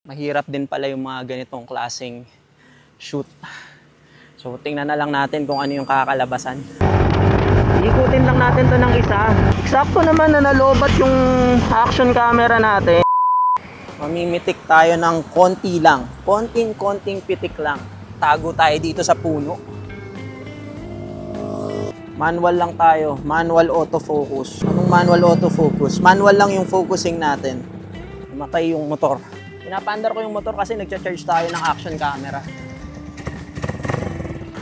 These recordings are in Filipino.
mahirap din pala yung mga ganitong klaseng shoot. So, tingnan na lang natin kung ano yung kakalabasan. Ikutin lang natin to ng isa. Eksakto naman na nalobat yung action camera natin. Mamimitik tayo ng konti lang. Konting-konting pitik lang. Tago tayo dito sa puno. Manual lang tayo. Manual autofocus. Anong manual autofocus? Manual lang yung focusing natin. Matay yung motor. Pinapaandar ko yung motor kasi nagcha-charge tayo ng action camera.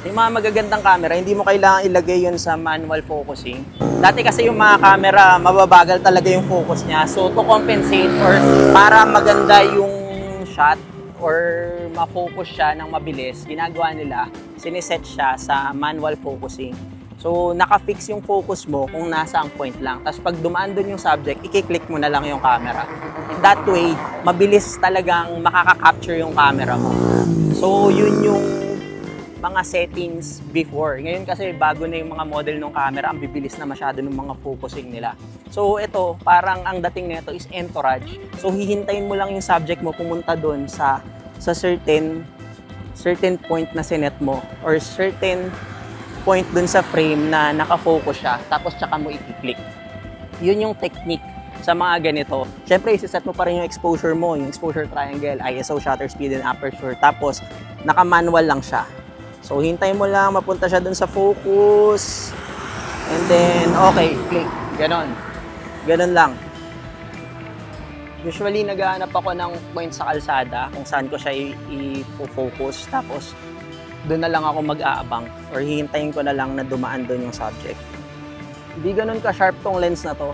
Yung mga magagandang camera, hindi mo kailangan ilagay yun sa manual focusing. Dati kasi yung mga camera, mababagal talaga yung focus niya. So to compensate or para maganda yung shot or ma-focus siya ng mabilis, ginagawa nila, siniset siya sa manual focusing. So, naka-fix yung focus mo kung nasa ang point lang. Tapos pag dumaan dun yung subject, i-click mo na lang yung camera. That way, mabilis talagang makaka-capture yung camera mo. So, yun yung mga settings before. Ngayon kasi bago na yung mga model ng camera, ang bibilis na masyado ng mga focusing nila. So ito, parang ang dating nito is entourage. So hihintayin mo lang yung subject mo pumunta doon sa sa certain certain point na sinet mo or certain point dun sa frame na nakafocus siya tapos tsaka mo i-click. Yun yung technique sa mga ganito. Siyempre, isiset mo pa rin yung exposure mo, yung exposure triangle, ISO, shutter speed, and aperture. Tapos, naka-manual lang siya. So, hintay mo lang, mapunta siya dun sa focus. And then, okay, click. Ganon. Ganon lang. Usually, naghahanap ako ng point sa kalsada kung saan ko siya i-focus. Tapos, doon na lang ako mag-aabang or hihintayin ko na lang na dumaan doon yung subject. Hindi ganun ka-sharp tong lens na to.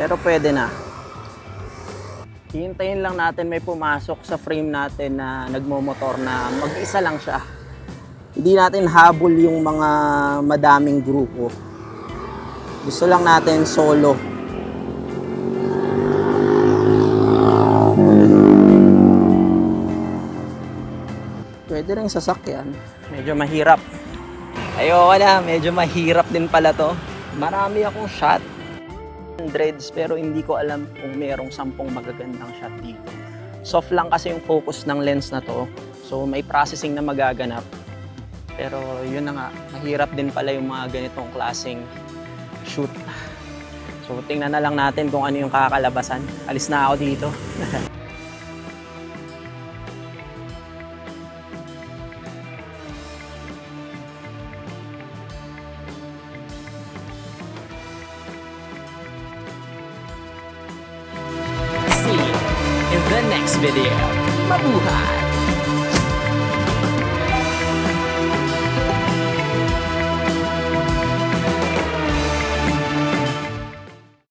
Pero pwede na. Hihintayin lang natin may pumasok sa frame natin na nagmomotor na mag-isa lang siya. Hindi natin habol yung mga madaming grupo. Gusto lang natin solo. Pwede rin sasakyan. Medyo mahirap. Ayoko na, medyo mahirap din pala to. Marami akong shot dreads pero hindi ko alam kung merong sampung magagandang shot dito. Soft lang kasi yung focus ng lens na to. So may processing na magaganap. Pero yun na nga, mahirap din pala yung mga ganitong klaseng shoot. So tingnan na lang natin kung ano yung kakalabasan. Alis na ako dito. next video. Mabuhay!